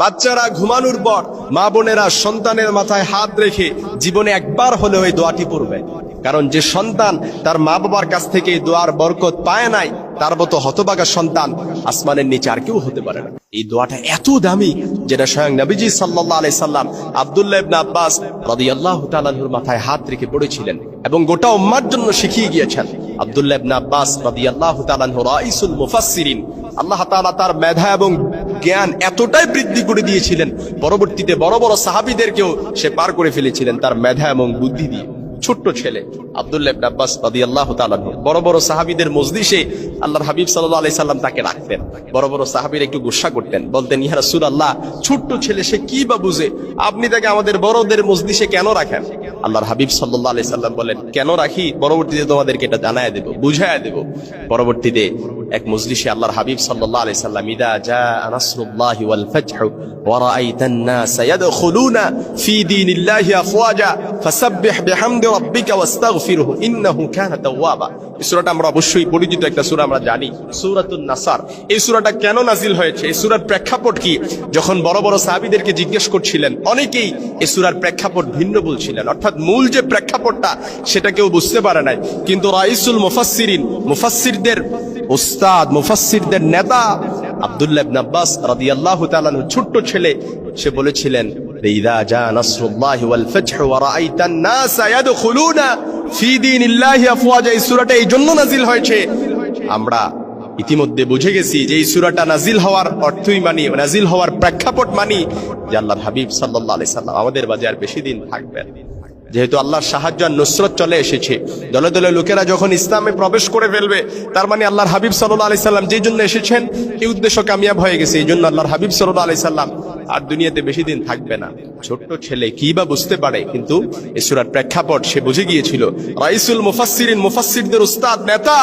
বাচ্চারা ঘুমানোর পর মা বোনেরা সন্তানের মাথায় হাত রেখে জীবনে একবার হলে ওই দোয়াটি পড়বে। কারণ যে সন্তান তার মা বাবার কাছ থেকে দোয়ার বরকত পায় নাই, তার মতো হতবাগা সন্তান আসমানের নিচে আর কেউ হতে পারে না। এই দোয়াটা এত দামি যেটা স্বয়ং নবীজি সাল্লাল্লাহু আলাইহি সাল্লাম আব্দুল্লাহ ইবনে আব্বাস রাদিয়াল্লাহু তাআলার মাথায় হাত রেখে পড়েছিলেন এবং গোটা উম্মার জন্য শিখিয়ে গিয়েছেন। আব্দুল্লাহ ইবনে আব্বাস রাদিয়াল্লাহু তাআলা রাইসুল মুফাসসিরিন, আল্লাহ তাআলা তার মেধা এবং জ্ঞান এতটাই বৃদ্ধি করে দিয়েছিলেন, পরবর্তীতে বড় বড় সাহাবীদেরকেও সে পার করে ফেলেছিলেন তার মেধা এবং বুদ্ধি দিয়ে। ছোট্ট ছেলে একটু করতেন, বলতেন ছোট্ট ছেলে, সে কি বা বুঝে? আপনি তাকে আমাদের বড়দের কেন রাখেন? হাবিব বলেন, কেন রাখি? পরবর্তীতে তোমাদেরকে এটা জানায় দেব, বুঝায় দেব। পরবর্তীতে এক মজলিসে আল্লাহর হাবিব সাল্লাল্লাহু আলাইহি সাল্লাম, ইদা ওয়াল অবশ্যই পরিচিত নাসার। কেন নাজিল হয়েছে? প্রেক্ষাপট কি? যখন বড় বড় জিজ্ঞেস করছিলেন, অনেকেই এই সূরার প্রেক্ষাপট ভিন্ন বলছিলেন। অর্থাৎ মূল যে প্রেক্ষাপটটা, সেটা কেউ বুঝতে পারে নাই। কিন্তু রাইসুল মুফাসসিরিন, মুফাসসিরদের উস্তাদ, মুফাসসিরদের নেতা আব্দুল্লাহ রাদিয়াল্লাহু তাআলা আনহু, ছোট্ট ছেলে, সে বলেছিলেন এই জন্য নাজিল হয়েছে। আমরা ইতিমধ্যে বুঝে গেছি যে এই নাজিল হওয়ার অর্থই মানি নাজিল হওয়ার প্রেক্ষাপট মানি যে আল্লাহর হাবিব সাল্লাল্লাহু আমাদের আর বেশি দিন থাকবেন। যেহেতু আল্লাহর সাহায্য আর নুসরত চলে এসেছে। দলে দলে লোকেরা যখন ইসলামে প্রবেশ করে ফেলবে, তার মানে আল্লাহর হাবিব সাল্লাহ আলি সাল্লাম যে জন্য এসেছেন, এই উদ্দেশ্য কামিয়াব হয়ে গেছে। এই জন্য আল্লাহর হাবিব সাল্লাহ আলি সাল্লাম আর দুনিয়াতে বেশি দিন থাকবে না। ছোট্ট ছেলে কি বা বুঝতে পারে, কিন্তু ঈশ্বরার প্রেক্ষাপট সে বুঝে গিয়েছিল। রাইসুল মুফাসসিরিন, মুফাসসিরদের উস্তাদ, নেতা,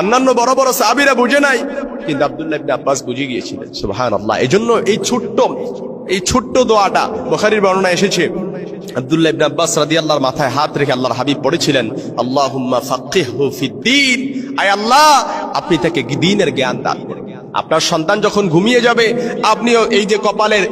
অন্যান্য বড় বড় সাহাবীরা বুঝে নাই, কিন্তু আব্দুল্লাহ ইবনে আব্বাস বুঝে গিয়েছিলেন, সুবহানাল্লাহ। এজন্য এই ছোট্ট এই ছোট্ট দোয়াটা বুখারীর বর্ণনা এসেছে। আব্দুল্লাহ ইবনে আব্বাস রাদিয়াল্লাহর মাথায় হাত রেখে আল্লাহর হাবিব পড়েছিলেন, আল্লাহুম্মা ফাক্কিহহু ফিদ্দিন আয় আল্লাহ, আপনি তাকে দ্বীনের জ্ঞান দান করুন। আপনার সন্তান যখন ঘুমিয়ে যাবে, আপনিও এই যে কপালের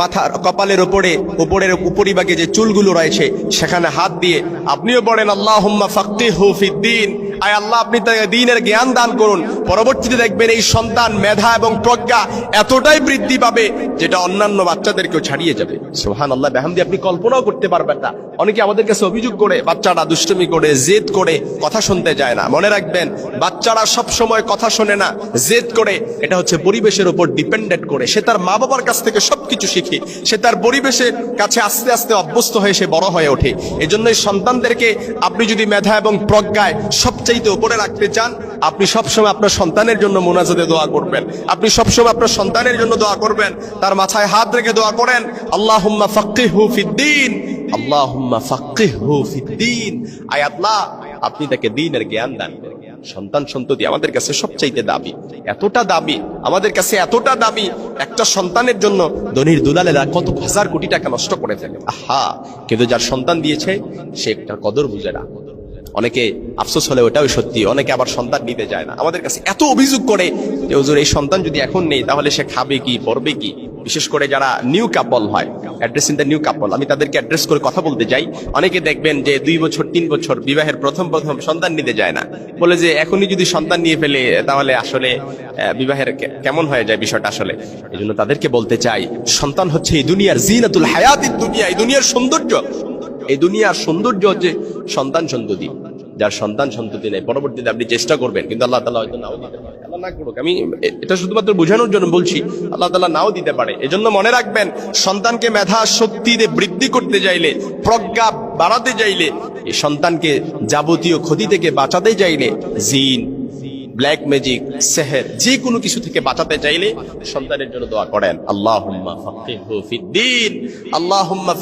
মাথার কপালের উপরে, উপরের উপরিভাগে যে চুলগুলো রয়েছে, সেখানে হাত দিয়ে আপনিও পড়েন আল্লাহুম্মা ফাক্তি ফিদ্দীন আয় আল্লাহ, আপনি তাকে দিনের জ্ঞান দান করুন। পরবর্তীতে দেখবেন এই সন্তান মেধা এবং প্রজ্ঞা এতটাই বৃদ্ধি পাবে যেটা অন্যান্য বাচ্চাদেরকেও ছাড়িয়ে যাবে। সোহান আল্লাহ বেহামদি, আপনি কল্পনাও করতে পারবেন না। অনেকে আমাদের কাছে অভিযোগ করে, বাচ্চারা দুষ্টমি করে, জেদ করে, কথা শুনতে যায় না। মনে রাখবেন, বাচ্চারা সব সময় কথা শোনে না, জেদ করে। এটা হচ্ছে পরিবেশের উপর ডিপেন্ডেন্ট করে। সে তার মা বাবার কাছ থেকে সবকিছু শিখে, সে তার পরিবেশের কাছে আস্তে আস্তে অভ্যস্ত হয়ে সে বড় হয়ে ওঠে। এই জন্য সন্তানদেরকে আপনি যদি মেধা এবং প্রজ্ঞায় সবচাইতে উপরে রাখতে চান, আপনি সবসময় আপনার সন্তানের জন্য মোনাজাতে দোয়া করবেন। আপনি সবসময় আপনার সন্তানের জন্য দোয়া করবেন। তার মাথায় হাত রেখে দোয়া করেন, আল্লাহুম্মা ফাক্কিহু ফিদ্দিন, আল্লাহুম্মা ফাক্কিহু ফিদ্দিন। আয় আল্লাহ আপনি তাকে দ্বীনের জ্ঞান দান সন্তান সন্ততি আমাদের কাছে সবচাইতে দাবি এতটা দাবি আমাদের কাছে এতটা দাবি একটা সন্তানের জন্য ধনির দুলালেরা কত হাজার কোটি টাকা নষ্ট করে ফেলে। আহা, কিন্তু যার সন্তান দিয়েছে, সে একটা কদর বুঝে না। অনেকে আফসোস হলে ওটাও সত্যি, অনেকে আবার সন্তান নিতে যায় না। আমাদের কাছে এত অভিযোগ করে যে, হুজুর, এই সন্তান যদি এখন নেই, তাহলে সে খাবে কি, পড়বে কি? বিশেষ করে যারা নিউ কাপল হয় address in the new couple আমি তাদেরকে অ্যাড্রেস করে কথা বলতে যাই অনেকে দেখবেন যে দুই বছর, তিন বছর বিবাহের প্রথম প্রথম সন্তান নিতে যায় না। বলে যে এখনই যদি সন্তান নিয়ে ফেলে, তাহলে আসলে বিবাহের কেমন হয়ে যায় বিষয়টা আসলে? এই জন্য তাদেরকে বলতে চাই, সন্তান হচ্ছে এই দুনিয়ার জিনাতুল হায়াতির দুনিয়া, এই দুনিয়ার সৌন্দর্য। এই দুনিয়ার সৌন্দর্য হচ্ছে সন্তান সন্ততি। যার সন্তান সন্ততি নেই, পরবর্তীতে আপনি চেষ্টা করবেন, কিন্তু আল্লাহ তালা হয়তো নাও দিতে পারে। আল্লাহ না করুক, আমি এটা শুধুমাত্র বোঝানোর জন্য বলছি, আল্লাহ তালা নাও দিতে পারে। এজন্য মনে রাখবেন, সন্তানকে মেধা শক্তিতে বৃদ্ধি করতে চাইলে, প্রজ্ঞা বাড়াতে চাইলে সন্তানকে যাবতীয় ক্ষতি থেকে বাঁচাতে চাইলে, জিন ব্ল্যাক ম্যাজিক সেহের যে কোনো কিছু থেকে বাঁচাতে চাইলে সন্তানের জন্য দোয়া করেন।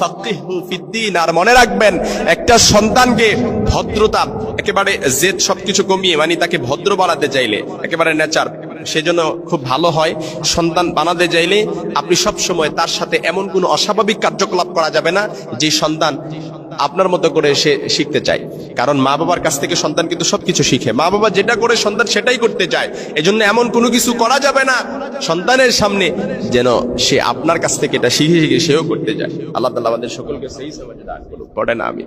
ফাক্কিহু ফিদ্দিন আর মনে রাখবেন, একটা সন্তানকে ভদ্রতা, একেবারে জেদ সবকিছু কমিয়ে মানে তাকে ভদ্র বানাতে চাইলে, একেবারে নেচার, সেজন্য খুব ভালো হয়। সন্তান বানাতে চাইলে আপনি সব সময় তার সাথে এমন কোনো অস্বাভাবিক কার্যকলাপ করা যাবে না, যে সন্তান আপনার মতো করে সে শিখতে চায়। কারণ মা বাবার কাছ থেকে সন্তান কিন্তু সবকিছু শিখে। মা বাবা যেটা করে সন্তান সেটাই করতে চায়। এজন্য এমন কোনো কিছু করা যাবে না। সন্তানের সামনে যেন সে আপনার কাছ থেকে এটা শিখে শিখে সেও করতে যায় আল্লাহ তালা আমাদের সকলকে সেই সমাজে দান করুক। পড়ে না আমি